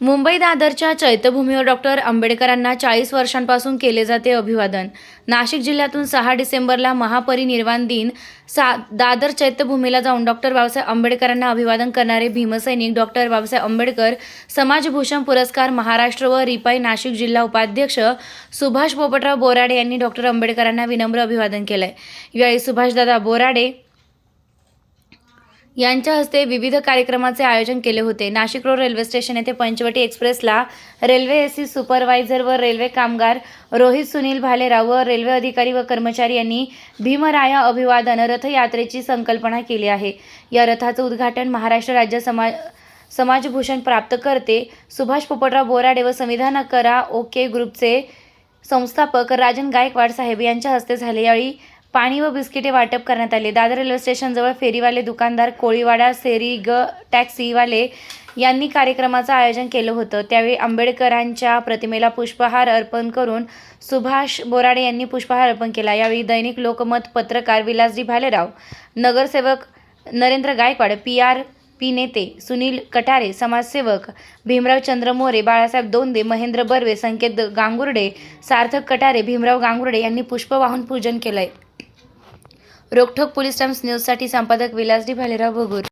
मुंबई दादरच्या चैत्यभूमीवर डॉक्टर आंबेडकरांना चाळीस वर्षांपासून केले जाते अभिवादन. नाशिक जिल्ह्यातून सहा डिसेंबरला महापरिनिर्वाण दिन. सा दादर चैत्यभूमीला जाऊन डॉक्टर बाबासाहेब आंबेडकरांना अभिवादन करणारे भीमसैनिक डॉक्टर बाबासाहेब आंबेडकर समाजभूषण पुरस्कार महाराष्ट्र व रिपाई नाशिक जिल्हा उपाध्यक्ष सुभाष पोपटराव बोराडे यांनी डॉक्टर आंबेडकरांना विनम्र अभिवादन केलंय. यावेळी सुभाषदादा बोराडे यांच्या हस्ते विविध कार्यक्रमाचे आयोजन केले होते. नाशिक रोड रेल्वे स्टेशन येथे पंचवटी एक्सप्रेसला रेल्वे एसी सुपरवायझर व रेल्वे कामगार रोहित सुनील भालेराव व रेल्वे अधिकारी व कर्मचारी यांनी भीमराया अभिवादन रथयात्रेची संकल्पना केली आहे. या रथाचं उद्घाटन महाराष्ट्र राज्य समाज समाजभूषण प्राप्त करते सुभाष पोपटराव बोराडे व संविधान करा ओके ग्रुपचे संस्थापक राजन गायकवाड साहेब यांच्या हस्ते झाले. यावेळी पाणी व बिस्किटे वाटप करण्यात आले. दादर रेल्वे स्टेशनजवळ फेरीवाले दुकानदार कोळीवाडा सेरी ग टॅक्सीवाले यांनी कार्यक्रमाचं आयोजन केलं होतं. त्यावेळी आंबेडकरांच्या प्रतिमेला पुष्पहार अर्पण करून सुभाष बोराडे यांनी पुष्पहार अर्पण केला. यावेळी दैनिक लोकमत पत्रकार विलासजी भालेराव नगरसेवक Narendra Gaikwad P R P. नेते सुनील कटारे समाजसेवक भीमराव चंद्र मोरे बाळासाहेब दोंदे महेंद्र बर्वे संकेत गांगुर्डे सार्थक कटारे भीमराव गांगुर्डे यांनी पुष्प वाहून पूजन केलंय. रोखोक पोलीस टाइम्स न्यूजसाठी संपादक विलासडी भालेराव भगूर.